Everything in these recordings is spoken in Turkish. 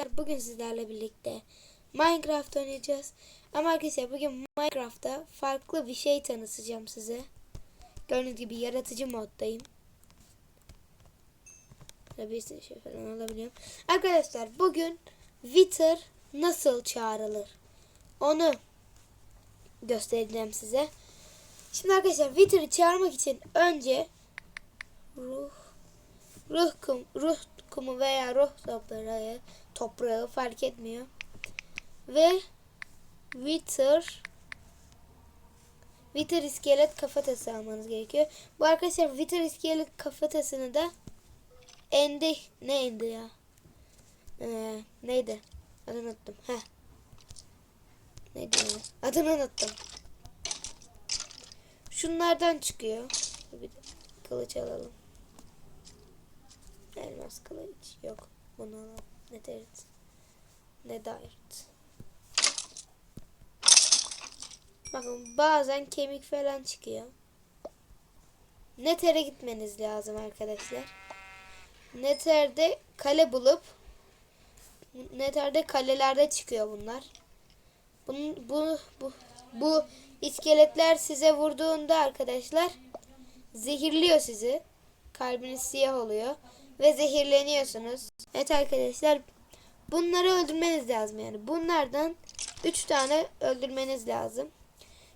arkadaşlar bugün sizlerle birlikte Minecraft oynayacağız. Ama arkadaşlar bugün Minecraft'ta farklı bir şey tanıtacağım size. Gördüğünüz gibi yaratıcı moddayım. Size şey falan alabiliyorum. Arkadaşlar bugün Wither nasıl çağrılır? Onu göstereceğim size. Şimdi arkadaşlar Wither'ı çağırmak için önce ruh ruh ruh kumu veya ruh toprağı toprağı fark etmiyor. Ve Wither Wither iskelet kafatası almanız gerekiyor. Bu arkadaşlar Wither iskelet kafatasını da Endi ne endi ya? Ee, neydi? Adını unuttum. Heh. Neydi? Adını unuttum. Şunlardan çıkıyor. Bir kılıç alalım. Elmas kılıç yok. Bunu alalım. Ne derit? Ne dairt? Bakın bazen kemik falan çıkıyor. Nether'e gitmeniz lazım arkadaşlar. Nether'de kale bulup Nether'de kalelerde çıkıyor bunlar. Bunun, bu, bu, bu iskeletler size vurduğunda arkadaşlar zehirliyor sizi. Kalbiniz siyah oluyor ve zehirleniyorsunuz. Evet arkadaşlar bunları öldürmeniz lazım yani. Bunlardan 3 tane öldürmeniz lazım.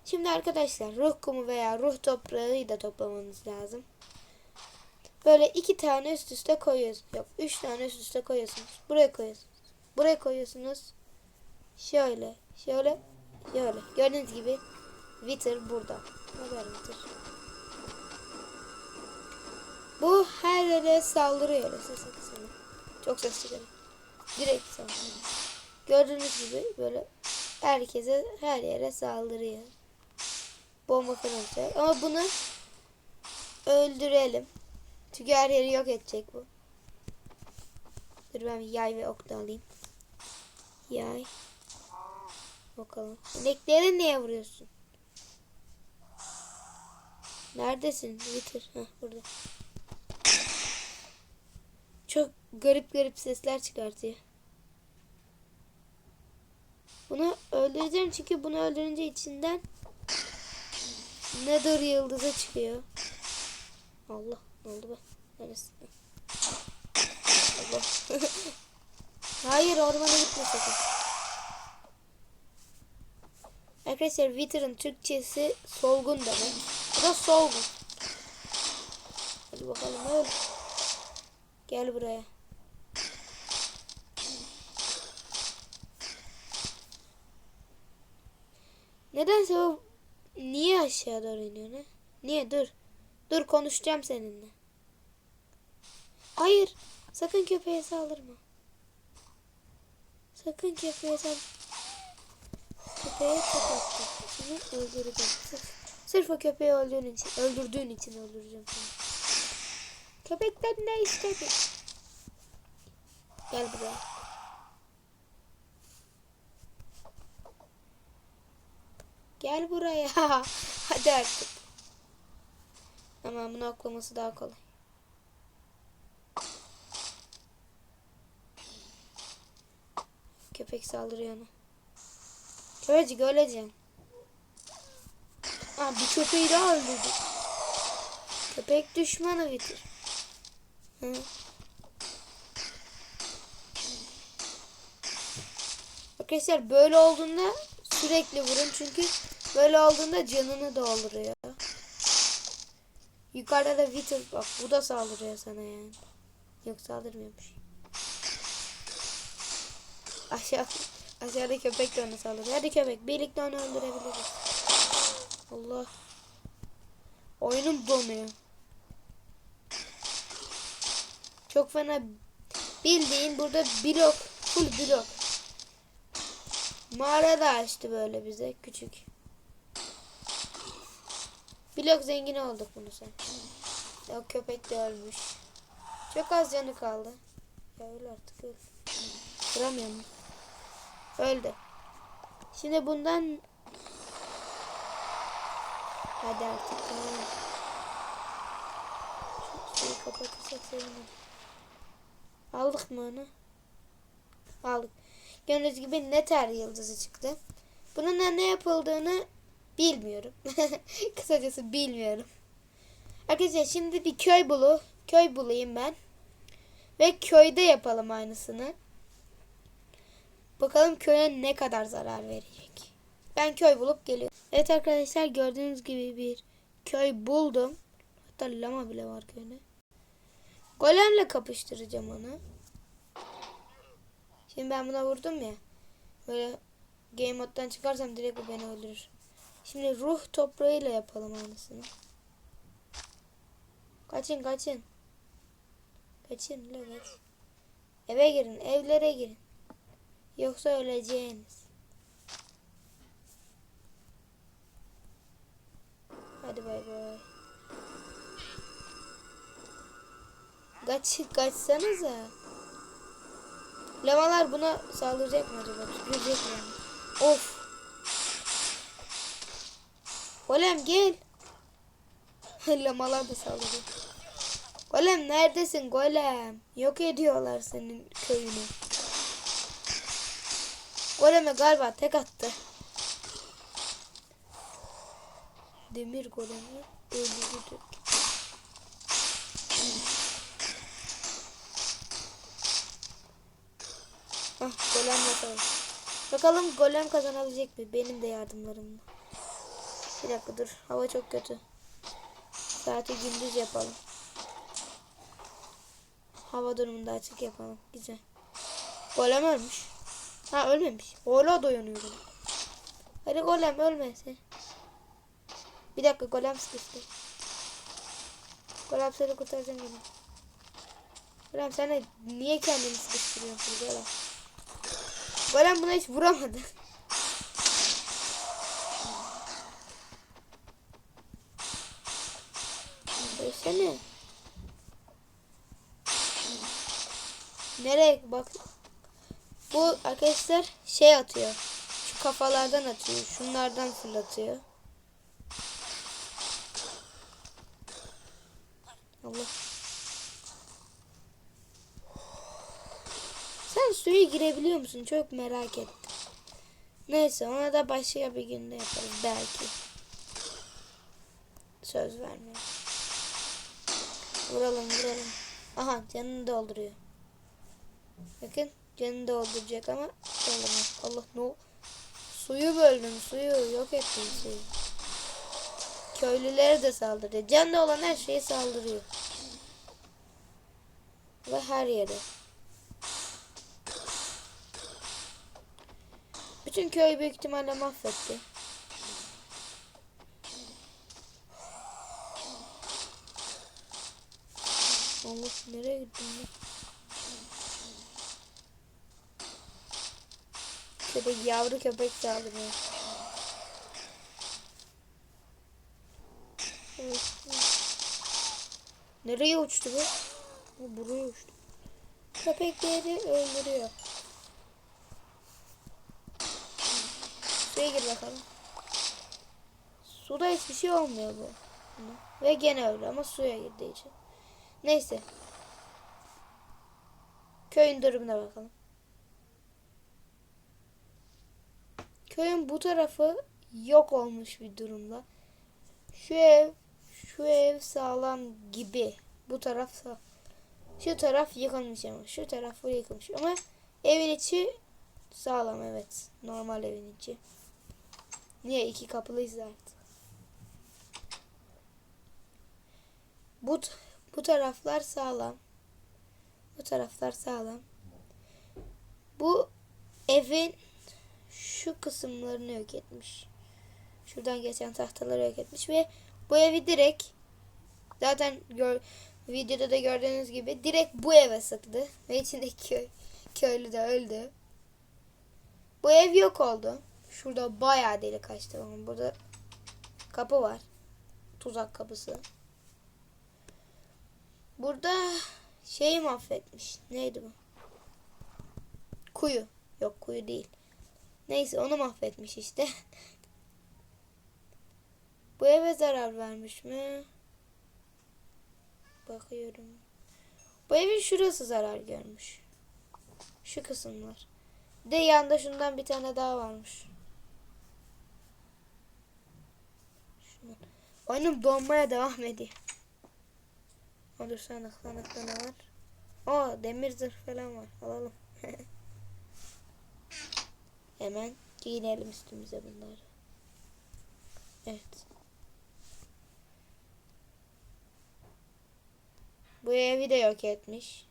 Şimdi arkadaşlar ruh kumu veya ruh toprağı da toplamanız lazım. Böyle iki tane üst üste koyuyorsunuz. Yok üç tane üst üste koyuyorsunuz. Buraya koyuyorsunuz. Buraya koyuyorsunuz. Şöyle, şöyle, şöyle. Gördüğünüz gibi Wither burada. Ne var Wither? Bu her yere saldırıyor. Sesi kısmı. Çok ses çıkarıyor. Direkt saldırıyor. Gördüğünüz gibi böyle herkese her yere saldırıyor. Bomba falan atıyor. Ama bunu öldürelim. Çünkü her yeri yok edecek bu. Dur ben yay ve ok da alayım. Yay. Bakalım. İnekleri niye vuruyorsun? Neredesin? Bitir. Heh burada. Çok garip garip sesler çıkartıyor. Bunu öldüreceğim çünkü bunu öldürünce içinden Nether yıldızı çıkıyor. Allah ne oldu be? Neresi? Allah. Hayır ormana gitme sakın. Arkadaşlar Wither'ın Türkçesi solgun demek. Bu da solgun. Hadi bakalım öl. Gel buraya. Nedense o niye aşağı doğru iniyor ne? Niye dur. Dur konuşacağım seninle. Hayır. Sakın köpeğe saldırma. Sakın köpeğe saldırma. Köpeğe çok attı. Seni öldüreceğim. Sırf, sırf o köpeği öldürdüğün için, öldürdüğün için öldüreceğim seni. Köpekten ne istedin? Gel buraya. Gel buraya. Hadi artık. Ama bunu oklaması daha kolay. Köpek saldırıyor ona. Köpecik öleceksin. Aa, bir köpeği daha öldürdü. Köpek düşmanı bitir. Arkadaşlar böyle olduğunda sürekli vurun çünkü böyle olduğunda canını dolduruyor. Yukarıda da Wither bak bu da saldırıyor sana yani. Yok saldırmıyormuş. Aşağı aşağıda köpek de onu saldırıyor. Hadi köpek birlikte onu öldürebiliriz. Allah. Oyunum donuyor. Çok fena bildiğin burada blok full blok. Mağara da açtı böyle bize küçük. Blok zengini olduk bunu sen. O köpek de ölmüş. Çok az canı kaldı. Ya öl artık öl. Vuramıyorum. Öldü. Şimdi bundan Hadi artık. Tamam. Şu şeyi kapatırsak sevinirim. Aldık mı onu? aldık. Gördüğünüz gibi Nether yıldızı çıktı. Bununla ne yapıldığını bilmiyorum. Kısacası bilmiyorum. Arkadaşlar şimdi bir köy bulu, köy bulayım ben. Ve köyde yapalım aynısını. Bakalım köye ne kadar zarar verecek. Ben köy bulup geliyorum. Evet arkadaşlar gördüğünüz gibi bir köy buldum. Hatta lama bile var köyde. Golemle kapıştıracağım onu. Şimdi ben buna vurdum ya. Böyle game moddan çıkarsam direkt bu beni öldürür. Şimdi ruh toprağıyla yapalım aynısını. Kaçın kaçın. Kaçın la kaç. Eve girin evlere girin. Yoksa öleceğiniz. Hadi bay bay. Kaç, kaçsanıza. Lamalar buna saldıracak mı acaba? Tükürecek mi? yani? Of. Golem gel. Lamalar da saldırıyor. Golem neredesin golem? Yok ediyorlar senin köyünü. Goleme galiba tek attı. Demir golemi öldürdü. Ah golem bakalım. Bakalım golem kazanabilecek mi? Benim de yardımlarımla. Bir dakika dur. Hava çok kötü. Saati gündüz yapalım. Hava durumunda açık yapalım. Güzel. Golem ölmüş. Ha ölmemiş. Hala dayanıyor. golem. Hadi golem ölmesin. Bir dakika golem sıkıştı. Golem seni kurtaracağım golem. Sen niye kendini sıkıştırıyorsun golem? Golem buna hiç vuramadı. Ölsene. Nereye bak. Bu arkadaşlar şey atıyor. Şu kafalardan atıyor. Şunlardan fırlatıyor. Allah. Sen suya girebiliyor musun? Çok merak ettim. Neyse ona da başka bir günde yaparız belki. Söz vermiyorum. Vuralım vuralım. Aha canını dolduruyor. Bakın canını dolduracak ama doldurmuyor. Allah ne no. Suyu böldün suyu yok ettin suyu. Köylülere de saldırıyor. Canlı olan her şeye saldırıyor. Ve her yere. Bütün köy büyük ihtimalle mahvetti. Allah nereye gittin lan? Köpek yavru köpek saldırıyor. Evet. Nereye uçtu bu? Buraya uçtu. Köpekleri öldürüyor. Suya gir bakalım. Suda hiçbir şey olmuyor bu. Ve gene öyle ama suya girdiği için. Neyse. Köyün durumuna bakalım. Köyün bu tarafı yok olmuş bir durumda. Şu ev, şu ev sağlam gibi. Bu taraf. Şu taraf yıkılmış ama. Şu taraf yıkılmış ama evin içi sağlam evet. Normal evin içi. Niye iki kapılıyız artık. Bu bu taraflar sağlam. Bu taraflar sağlam. Bu evin şu kısımlarını yok etmiş. Şuradan geçen tahtaları yok etmiş ve bu evi direkt zaten gör, videoda da gördüğünüz gibi direkt bu eve sıktı ve içindeki köy, köylü de öldü. Bu ev yok oldu. Şurada bayağı delik açtı. Bakın burada kapı var. Tuzak kapısı. Burada şeyi mahvetmiş. Neydi bu? Kuyu. Yok kuyu değil. Neyse onu mahvetmiş işte. bu eve zarar vermiş mi? Bakıyorum. Bu evin şurası zarar görmüş. Şu kısımlar. De yanında şundan bir tane daha varmış. Şundan. Oyunum donmaya devam ediyor. Olur sandık sandıkta ne var? O demir zırh falan var. Alalım. Hemen giyinelim üstümüze bunları. Evet. Bu evi de yok etmiş.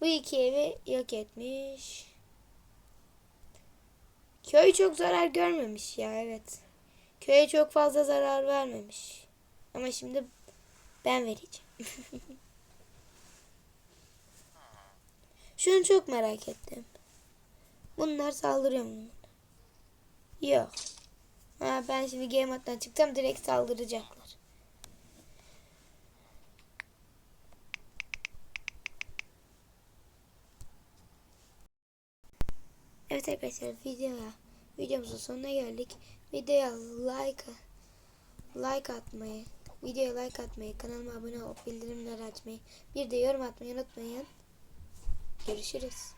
Bu iki evi yok etmiş. Köy çok zarar görmemiş ya evet. Köye çok fazla zarar vermemiş. Ama şimdi ben vereceğim. Şunu çok merak ettim. Bunlar saldırıyor mu? Yok. Ha, ben şimdi game moddan çıktım direkt saldıracaklar. Evet arkadaşlar videoya videomuzun sonuna geldik. Videoya like like atmayı, videoya like atmayı, kanalıma abone olup bildirimleri açmayı, bir de yorum atmayı unutmayın. Görüşürüz.